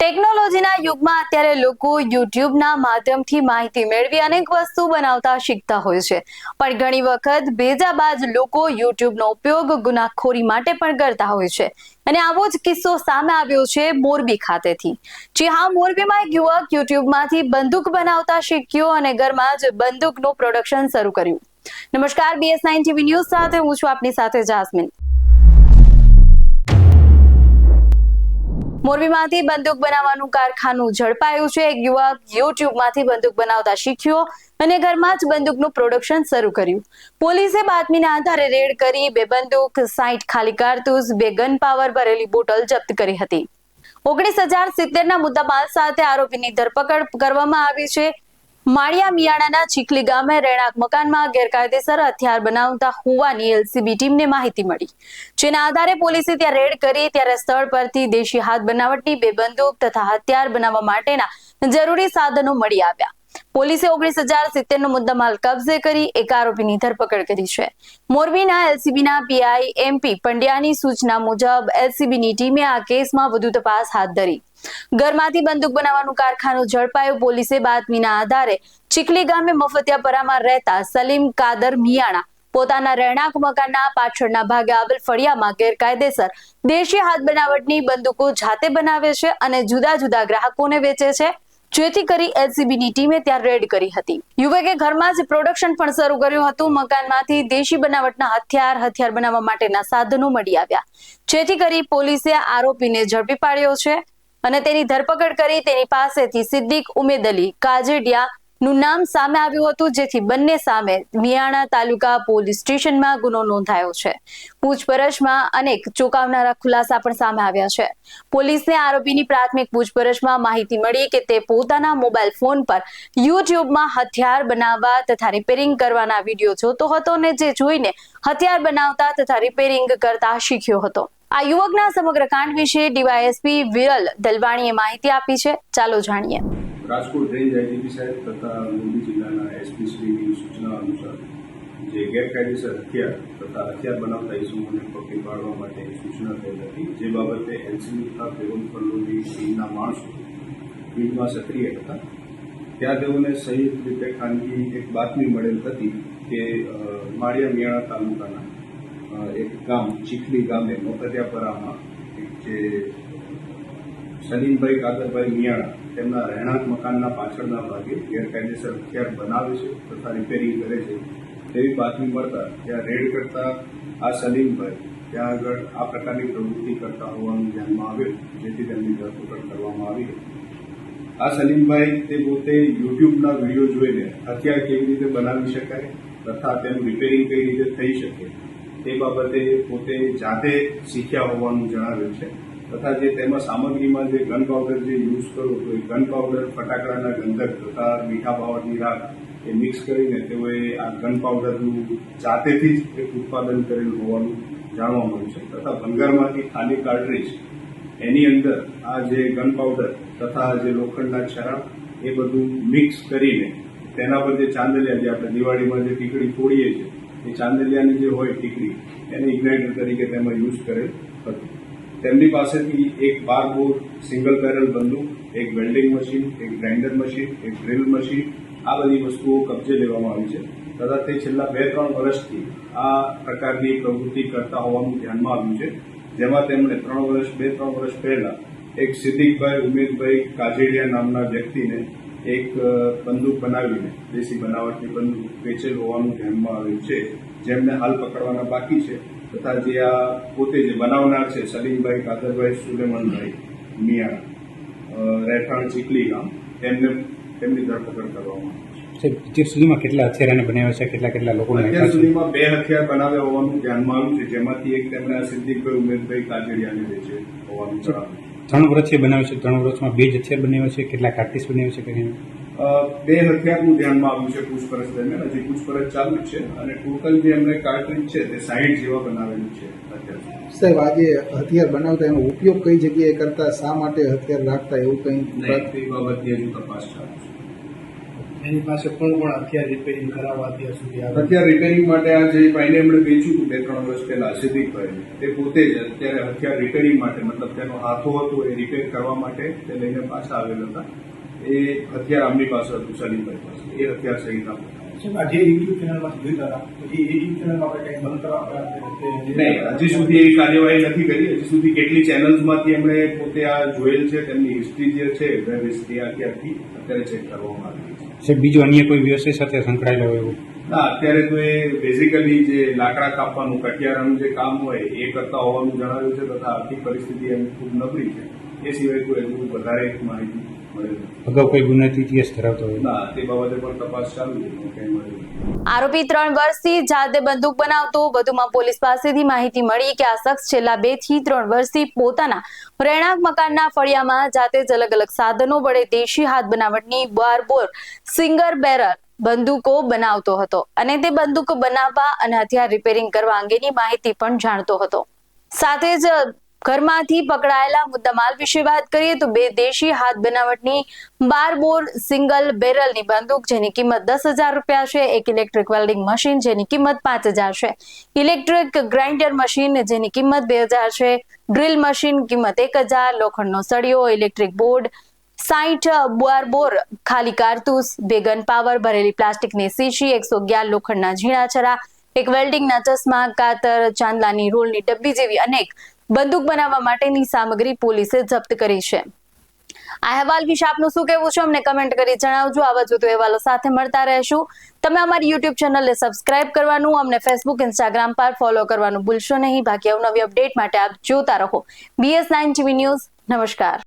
ટેકનોલોજીના યુગમાં અત્યારે લોકો યુટ્યુબના માધ્યમથી માહિતી મેળવી અનેક વસ્તુ બનાવતા શીખતા હોય છે. પણ ઘણી વખત ભેજાબાજ લોકો યુટ્યુબનો ઉપયોગ ગુનાખોરી માટે પણ કરતા હોય છે. અને આવો જ કિસ્સો સામે આવ્યો છે મોરબી ખાતેથી. જી હા, મોરબીમાં એક યુવક યુટ્યુબમાંથી બંદૂક બનાવતા શીખ્યો અને ઘરમાં જ બંદૂકનું પ્રોડક્શન શરૂ કર્યું. નમસ્કાર બીએસ નાઇન ટીવી ન્યૂઝ સાથે હું છું આપની સાથે જાસ્મિન. મોરબીમાંથી બંદૂક બનાવવાનું કારખાનું ઝડપાયું છે. એક યુવક યુટ્યુબમાંથી બંદૂક બનાવતા શીખ્યો અને ઘરમાં જ બંદૂકનું પ્રોડક્શન શરૂ કર્યું. પોલીસે બાતમીના આધારે રેડ કરી બે બંદૂક, સાઈઠ ખાલી કારતૂસ, બે ગન પાવર ભરેલી બોટલ જપ્ત કરી હતી. ઓગણીસ હજાર સિત્તેરના મુદ્દામાલ સાથે આરોપીની ધરપકડ કરવામાં આવી છે. માળિયા મિયાણાના ચીખલી ગામે રહેણાંક મકાનમાં ગેરકાયદેસર હથિયાર બનાવતા હોવાની એલસીબી ટીમને માહિતી મળી. જેના આધારે પોલીસે ત્યાં રેડ કરી ત્યારે સ્થળ પરથી દેશી હાથ બનાવટની બે બંદૂક તથા હથિયાર બનાવવા માટેના જરૂરી સાધનો મળી આવ્યા. પોલીસે ઓગણીસ હજાર સિત્તેર નો મુદ્દામાલ કબજે કરી એક આરોપીની ધરપકડ કરી છે. મોરબીના એલસીબીના પીઆઈ એમપી પંડ્યાની સૂચના મુજબ એલસીબીની ટીમે આ કેસમાં વધુ તપાસ હાથ ધરી. ઘરમાંથી બંદૂક બનાવવાનું કારખાનું ઝડપાયું, પોલીસે બાતમીના આધારે ચીખલી ગામે મફતિયાપરામાં રહેતા સલીમ કાદર મિયાણા પોતાના રહેણાંક મકાનના પાછળના ભાગે આવેલ ફળિયામાં ગેરકાયદેસર દેશી હાથ બનાવટની બંદૂકો જાતે બનાવે છે અને જુદા જુદા ગ્રાહકોને વેચે છે. જેથી કરી એલસીબીની ટીમે ત્યાં રેડ કરી હતી. યુવકે ઘરમાં જ પ્રોડક્શન પણ શરૂ કર્યું હતું. મકાનમાંથી દેશી બનાવટના હથિયાર હથિયાર બનાવવા માટેના સાધનો મળી આવ્યા. જેથી કરી પોલીસે આરોપીને ઝડપી પાડ્યો છે અને તેની ધરપકડ કરી તેની પાસેથી સિદ્દીક ઉમેદ અલી, કાજેડિયા નું નામ સામે આવ્યું હતું, જેથી બંને સામે મિયાણા તાલુકા પોલીસ સ્ટેશનમાં ગુનો નોંધાયો છે. પૂછપરછમાં અનેક ચોંકાવનારા ખુલાસા પણ સામે આવ્યા છે. પોલીસને આરોપીની પ્રાથમિક પૂછપરછમાં માહિતી મળી કે તે પોતાના મોબાઈલ ફોન પર યુટ્યુબમાં હથિયાર બનાવવા તથા રિપેરિંગ કરવાના વીડિયો જોતો હતો અને જે જોઈને હથિયાર બનાવતા તથા રિપેરિંગ કરતા શીખ્યો હતો. આ યુવકના સમગ્ર કાંડ વિશે ડીવાયએસપી વિરલ દલવાણીએ માહિતી આપી છે. ચાલો જાણીએ. રાજકોટ રેન્જ આઈજીપી સાહેબ તથા મોરબી જિલ્લાના એસપી સૂચના અનુસાર જે ગેરકાયદેસર હથિયાર તથા હથિયાર બનાવતા ઇસમોને પકડી પાડવા માટે સૂચના થઈ હતી. જે બાબતે એનસીબી તથા પેરોલ ફલોની ટીમના માણસો ફિલ્ડમાં સક્રિય હતા. ત્યાં તેઓને સંયુક્ત રીતે ખાનગી એક બાતમી મળેલ હતી કે માળિયા મિયાણા તાલુકાના એક ગામ, ચીખલી ગામે મોકરિયાપરામાં એક જે સલીમભાઈ કાદરભાઈ મિયાણા તેમના રહેણાંક મકાનના પાછળના ભાગે ગેરકાયદેસર હથિયાર બનાવે છે તથા રિપેરિંગ કરે છે. તેવી બાતમી મળતા ત્યાં રેડ કરતા આ સલીમભાઈ ત્યાં આગળ આ પ્રકારની પ્રવૃત્તિ કરતા હોવાનું ધ્યાનમાં આવ્યું જેથી તેમની ધરપકડ કરવામાં આવી આ સલીમભાઈ તે પોતે યુટ્યુબના વીડિયો જોઈને હથિયાર કેવી રીતે બનાવી શકાય તથા તેનું રિપેરિંગ કઈ રીતે થઈ શકે તે બાબતે પોતે જાતે શીખ્યા હોવાનું જણાવ્યું છે. તથા જે તેમાં સામગ્રીમાં જે ગન પાવડર જે યુઝ કરો તો એ ગન પાવડર ફટાકડાના ગંધક તથા મીઠા પાવડરની રાખ એ મિક્સ કરીને તેઓએ આ ગન પાવડરનું જાતેથી જ એક ઉત્પાદન કરેલું હોવાનું જાણવા મળ્યું છે. તથા ભંગારમાંથી ખાલી કાર્ટ્રીજ એની અંદર આ જે ગન પાવડર તથા જે લોખંડના છરા એ બધું મિક્સ કરીને તેના પર જે ચાંદલિયા જે આપણે દિવાળીમાં જે ટીકડી ફોડીએ છીએ, એ ચાંદલિયાની જે હોય ટીકડી એને ઇગ્નાઇટર તરીકે તેમાં યુઝ કરેલ હતું. તેમની પાસેથી એક બાર બોર સિંગલ બેરલ બંદૂક, એક વેલ્ડિંગ મશીન, એક ગ્રાઇન્ડર મશીન, એક ડ્રિલ મશીન, આ બધી વસ્તુઓ કબજે લેવામાં આવી છે. તથા તે છેલ્લા બે ત્રણ વર્ષથી આ પ્રકારની પ્રવૃત્તિ કરતા હોવાનું ધ્યાનમાં આવ્યું છે. જેમાં તેમણે ત્રણ વર્ષ બે ત્રણ વર્ષ પહેલા એક સિદ્દીકભાઈ, ઉમેદભાઈ કાજેડિયા નામના વ્યક્તિને એક બંદૂક બનાવીને, દેશી બનાવટની બંદૂક વેચેલ હોવાનું ધ્યાનમાં આવ્યું છે. જેમને હાલ પકડવાના બાકી છે. તથા જે આ પોતે જે બનાવનાર છે સલીમભાઈ કાદરભાઈ સુલેમનભાઈ મિયા રહેઠાણ ચીકલી ગામ તેમને તેમની ધરપકડ કરવામાં છે. અત્યાર સુધીમાં કેટલા હથિયારાને બનાવ્યા છે કેટલા કેટલા લોકોને અત્યાર સુધીમાં બે હથિયાર બનાવ્યા હોવાનું ધ્યાનમાં આવ્યું છે જેમાંથી એક તેમણે આ સિદ્દીકભાઈ ઉમેદભાઈ કાજડિયાને વેચે હોવાનું જણાવ્યું ત્રણ વર્ષે બનાવ્યું છે ત્રણ વર્ષમાં બે જ હથિયાર બનાવ્યા છે કેટલા કાર્ટિસ બનાવ્યા છે કે નહીં? અ, બે હથિયારનું ધ્યાનમાં આવ્યું છે પૂછપરછ દરમિયાન. હજી પૂછપરછ ચાલુ જ છે અને ટોટલ જે એમને કાર્ટ્રીજ છે તે સાહીઠ જેવા બનાવેલું છે અત્યાર સાહેબ આજે હથિયાર બનાવતા એનો ઉપયોગ કઈ જગ્યાએ કરતા શા માટે હથિયાર રાખતા એવું કંઈ? બાબતની હજુ તપાસ ચાલુ છે. એની પાસે કોણ કોણ હથિયાર રિપેરિંગ કરાવવા અત્યાર સુધી આવે. હથિયાર રિપેરિંગ માટે આ જે ભાઈને એમણે વેચ્યું હતું બે ત્રણ વર્ષ પહેલા સિદ્ધિકભાઈ તે પોતે જ અત્યારે હથિયાર રિપેરિંગ માટે મતલબ તેનો હાથો હતો એ રિપેર કરવા માટે તે લઈને પાછા આવેલા હતા. એ હથિયાર આમની પાસે હતું સલીમભાઈ પાસે. એ હથિયાર સહિત આપણે સાહેબ, આ જે યુટ્યુબ ચેનલમાંથી જોઈતા હતા પછી એ યુટ્યુબ ચેનલ આપણે કંઈ બંધ કરવા નહીં હજી સુધી એવી કાર્યવાહી નથી કરી. હજી સુધી કેટલી ચેનલ્સમાંથી એમણે પોતે આ જોયેલ છે તેમની હિસ્ટ્રી જે છે વેબ હિસ્ટ્રી આખી આખી અત્યારે ચેક કરવામાં આવી છે. સાહેબ બીજું અન્ય કોઈ વ્યવસાય સાથે સંકળાયેલો હોય એવું? ના અત્યારે તો એ બેઝિકલી જે લાકડા કાપવાનું કટિયારાનું જે કામ હોય એ કરતા હોવાનું જણાવ્યું છે તથા આર્થિક પરિસ્થિતિ એમ ખૂબ નબળી છે. એ સિવાય કોઈ હજુ વધારે માહિતી અગાઉ કોઈ ગુનાથી ઇતિહાસ ધરાવતો હોય? ના તે બાબતે પણ તપાસ ચાલુ. આરોપી ત્રણ વર્ષથી જાતે બંદૂક બનાવતો વધુમાં પોલીસ પાસેથી માહિતી મળી કે આ શખ્સ છેલ્લા બેથી ત્રણ વર્ષથી પોતાના રહેણાંક મકાનના ફળિયામાં જાતે જ અલગ અલગ સાધનો વડે દેશી હાથ બનાવટની બારબોર સિંગર બેરર બંદૂકો બનાવતો હતો અને તે બંદૂક બનાવવા અને હથિયાર રિપેરિંગ કરવા અંગેની માહિતી પણ જાણતો હતો. સાથે જ ઘરમાંથી પકડાયેલા મુદ્દામાલ વિશે વાત કરીએ તો બે દેશી હાથ બનાવટની બાર બોર સિંગલ બેરલની બંદૂક જેની કિંમત દસ હજાર રૂપિયા છે, એક ઇલેક્ટ્રિક વેલ્ડિંગ મશીન જેની કિંમત પાંચ હજાર છે. ઇલેક્ટ્રિક ગ્રાઇન્ડર મશીન જેની કિંમત બે હજાર છે, ડ્રિલ મશીન કિંમત એક હજાર, લોખંડનો સળિયો, ઇલેક્ટ્રિક બોર્ડ, સાઈઠ બોર ખાલી કારતૂસ બે ગન પાવર, ભરેલી પ્લાસ્ટિકની શીશી, એકસો અગિયાર લોખંડના ઝીણા છરા, એક વેલ્ડિંગના ચશ્મા, કાતર, ચાંદલાની રોલની ડબ્બી જેવી અનેક બંદૂક બનાવવા માટેની સામગ્રી પોલીસે જપ્ત કરી છે. આ અહેવાલ વિશે આપનું શું કહેવું છે? અમને કમેન્ટ કરી જણાવજો. આવા જ અહેવાલો સાથે મળતા રહેશું. તમે અમારી યુટ્યુબ ચેનલને સબસ્ક્રાઇબ કરવાનું, અમને ફેસબુક ઇન્સ્ટાગ્રામ પર ફોલો કરવાનું ભૂલશો નહીં. બાકી અવનવી અપડેટ માટે આપ જોતા રહો. બીએસ નાઇન ટીવી ન્યૂઝ નમસ્કાર.